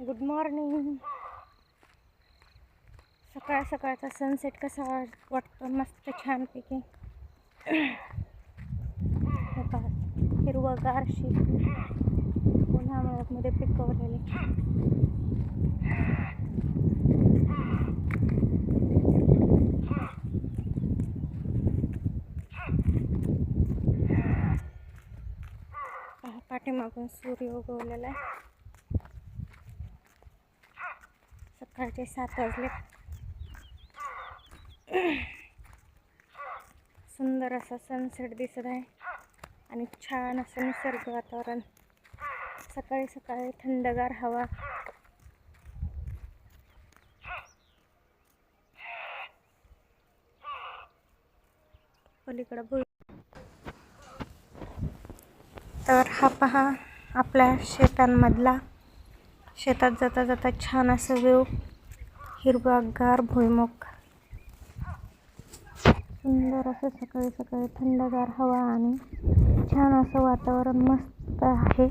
Good morning सकाळ सकाळचा sunset कसा वाट- वाटतो? मस्त छानपैकी. हे पहा, उन्हाळ्यामध्ये पिकवलेले. पहा, पाठीमागून सूर्य उगवलेला आहे. सकाळचे सात वाजले सुंदर असा सनसेट दिसत आहे आणि छान असं निसर्ग वातावरण. सकाळी सकाळी थंडगार हवा. पलीकडं बोल तर हा पहा आपल्या शेतांमधला शेतात जाता जाता छान असं व्यू हिरवागार भुईमुख सुंदर असं सकाळी सकाळी थंडगार हवा आणि छान असं वातावरण मस्त आहे.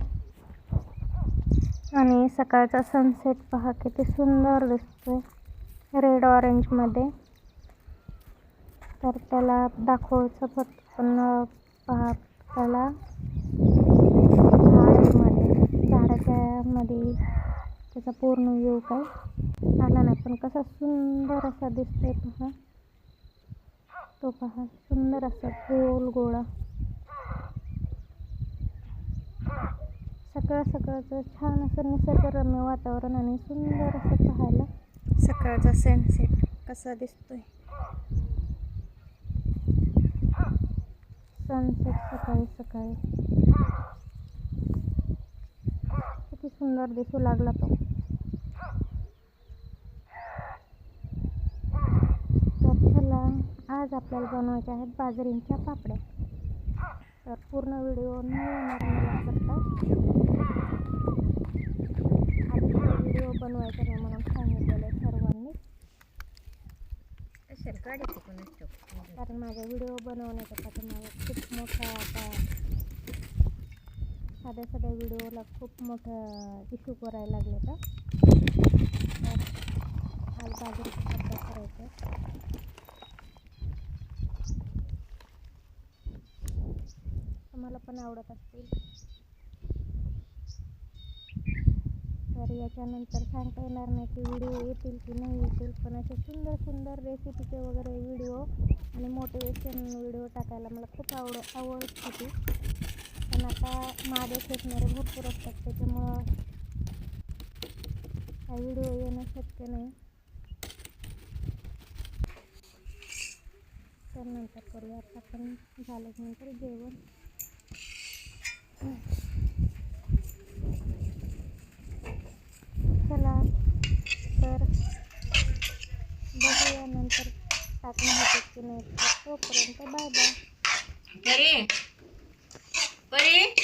आणि सकाळचा सनसेट पहा किती सुंदर दिसतोय. रेड ऑरेंजमध्ये तर त्याला दाखवायचं पण पहा त्याला झाडमध्ये झाडाच्या मध्ये. त्याचा पूर्ण व्ह्यू काय? आला नाही पण कसा सुंदर असा दिसतोय पहा. तो पहा सुंदर असा गोल गोळा. सकाळ सकाळचं छान असं निसर्गरम्य वातावरण आणि सुंदर असं पाहायला सकाळचा सनसेट कसा दिसतोय. सनसेट सकाळी सकाळी किती सुंदर दिसू लागला तो. तर चला आज आपल्याला बनवायचे आहेत बाजरींच्या पापड्या. तर पूर्ण व्हिडिओ न येणार मला करता व्हिडिओ बनवायचा नाही म्हणून सांगितलेलं आहे सर्वांनी. कारण माझा व्हिडिओ बनवण्याच्या पाठीमागे खूप मोठा आता साध्या साध्या व्हिडिओला खूप मोठं इश्यू करायला लागले तर. आज बाजरीचा पापड्या करायचा तुम्हाला पण आवडत असतील. तर याच्यानंतर सांगता येणार नाही की व्हिडिओ येतील की नाही येतील पण असे सुंदर सुंदर रेसिपीचे वगैरे व्हिडिओ आणि मोटिवेशन व्हिडिओ टाकायला मला खूप आवड आवड होती. पण आता मागे खेचणारे भरपूर असतात त्याच्यामुळं हा व्हिडिओ येणं शक्य नाही. तर नंतर करूया आता पण झाल्यानंतर जेवण. चला तर बघूया नंतर टाकणं होतं की नाही. तोपर्यंत बाय बाय. परी